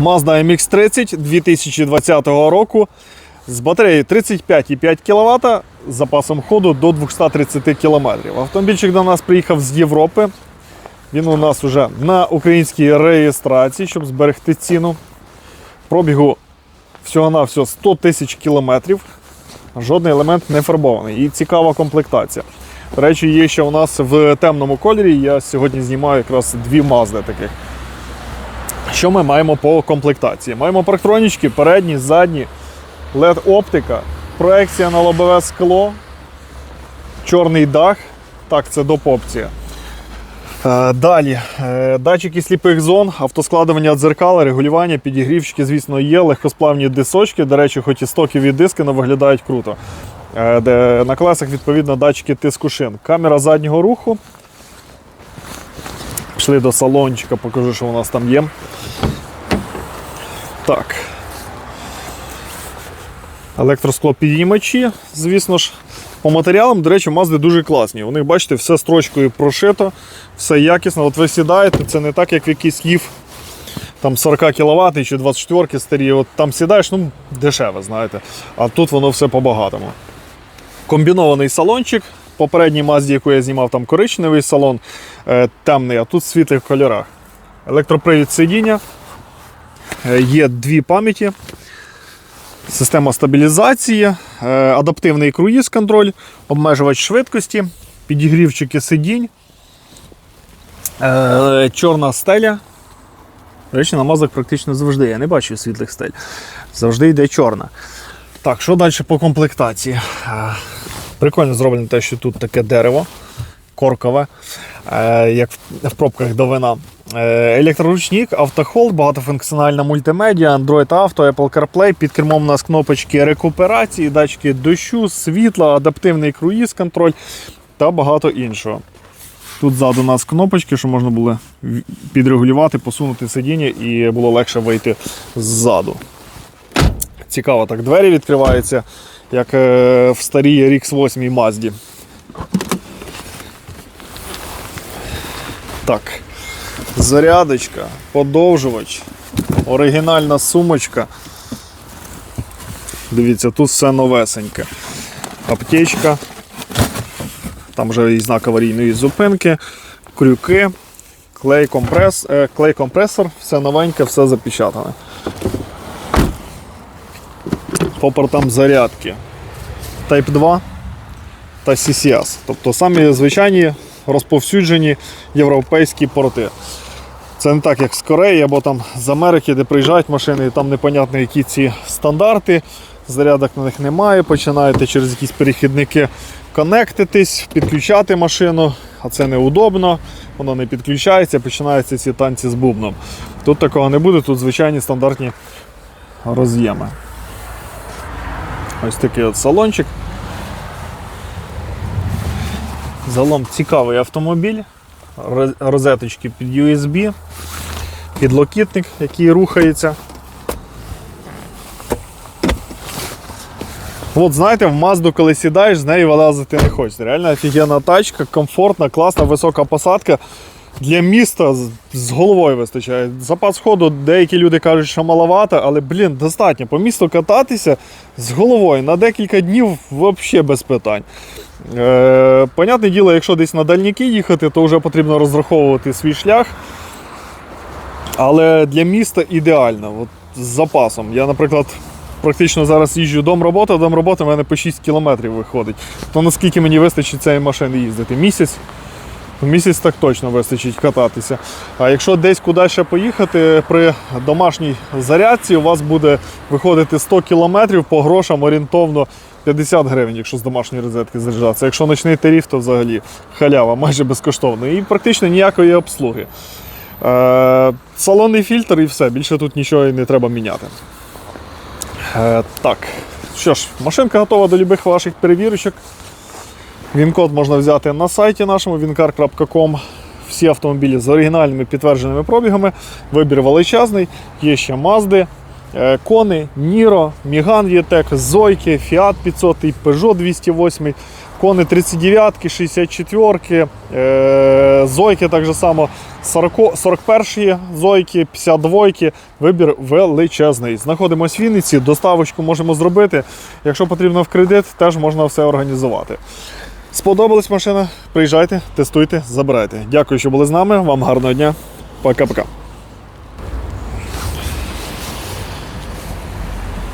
Mazda MX-30 2020 року з батареєю 35,5 кВт з запасом ходу до 230 км. Автомобільчик до нас приїхав з Європи. Він у нас вже на українській реєстрації, щоб зберегти ціну. Пробігу всього-навсього 100 тисяч кілометрів. Жодний елемент не фарбований. І цікава комплектація. До речі, є ще у нас в темному кольорі. Я сьогодні знімаю якраз дві мазди таких. Що ми маємо по комплектації? Маємо парктронічки, передні, задні, LED-оптика, проекція на лобове скло, чорний дах. Так, це доп-опція. Е, Далі е, датчики сліпих зон, автоскладування дзеркала, регулювання, підігрівчики, звісно, є, легкосплавні дисочки. До речі, хоч і стокові диски, але виглядають круто. Е, на колесах, відповідно, датчики тиску шин. Камера заднього руху. Пішли до салончика, покажу, що у нас там є. Так. Електросклопідіймачі, звісно ж. По матеріалам, до речі, мазди дуже класні. У них, бачите, все строчкою прошито, все якісно. От ви сідаєте, це не так, як в якийсь їв там 40 кВт чи 24 старі. От там сідаєш, ну, дешеве, знаєте. А тут воно все по-багатому. Комбінований салончик. Попередній мазді, яку я знімав, там коричневий салон, е, темний, а тут в світлих кольорах. Електропривід сидіння. Е, Є дві пам'яті. Система стабілізації, е, адаптивний круїз-контроль, обмежувач швидкості, підігрівчики сидінь, чорна стеля. До речі, на мазах практично завжди. Я не бачу світлих стель. Завжди йде чорна. Так, що далі по комплектації? Прикольно зроблено те, що тут таке дерево коркове, е, як в- в пробках до вина. Е, Електроручник, автохолд, багатофункціональна мультимедіа, Android Auto, Apple CarPlay. Під кермом у нас кнопочки рекуперації, датчики дощу, світла, адаптивний круїз контроль та багато іншого. Тут ззаду у нас кнопочки, що можна було підрегулювати, посунути сидіння і було легше вийти ззаду. Цікаво, так двері відкриваються, як е, в старій RX 8 Мазді. Так. Зарядочка, подовжувач, оригінальна сумочка. Дивіться, тут все новесеньке. Аптечка. Там вже і знак аварійної зупинки, крюки, клей, компрес, е, клей компресор, все новеньке, все запечатане. По портам зарядки. Type 2 та CCS. Тобто самі звичайні розповсюджені європейські порти. Це не так, як з Кореї або там з Америки, де приїжджають машини, і там непонятно, які ці стандарти. Зарядок на них немає. Починаєте через якісь перехідники конектитись, підключати машину, а це неудобно, воно не підключається, починаються ці танці з бубном. Тут такого не буде, тут звичайні стандартні роз'єми. Ось такий от салончик. Загалом цікавий автомобіль. Розеточки під USB, підлокітник, який рухається. От знаєте, в Мазду, коли сідаєш, з нею вилазити не хочеться. Реально офігенна тачка, комфортна, класна, висока посадка. Для міста з- головою вистачає. Запас ходу деякі люди кажуть, що маловато, але блін, достатньо. По місту кататися з головою на декілька днів взагалі без питань. Е, понятне діло, якщо десь на дальніки їхати, то вже потрібно розраховувати свій шлях. Але для міста ідеально, от, з запасом. Я, наприклад, практично зараз їжджу дом робота, дом роботи в мене по 6 кілометрів виходить. То наскільки мені вистачить цієї машини їздити? Місяць? Місяць так точно вистачить кататися. А якщо десь куди ще поїхати, при домашній зарядці у вас буде виходити 100 кілометрів по грошам орієнтовно 50 гривень, якщо з домашньої розетки заряджатися. Якщо ночний тариф, то взагалі халява, майже безкоштовно. І практично ніякої обслуги. Е, салонний фільтр і все, більше тут нічого і не треба міняти. Е, так, що ж, машинка готова до любих ваших перевірочок. Він-код можна взяти на сайті нашому wincar.com. Всі автомобілі з оригінальними підтвердженими пробігами. Вибір величезний. Є ще Мазди, е, Кони, Ніро, Міган Єтек, Зойки, Fiat 500, Peugeot 208 Кони 39-ки, 64-ки, е, зойки так же само 41-ї зойки, 52-ки. Вибір величезний. Знаходимося в Вінниці, доставочку можемо зробити. Якщо потрібно в кредит, теж можна все організувати. Сподобалась машина? Приїжджайте, тестуйте, забирайте. Дякую, що були з нами. Вам гарного дня. Пока-пока.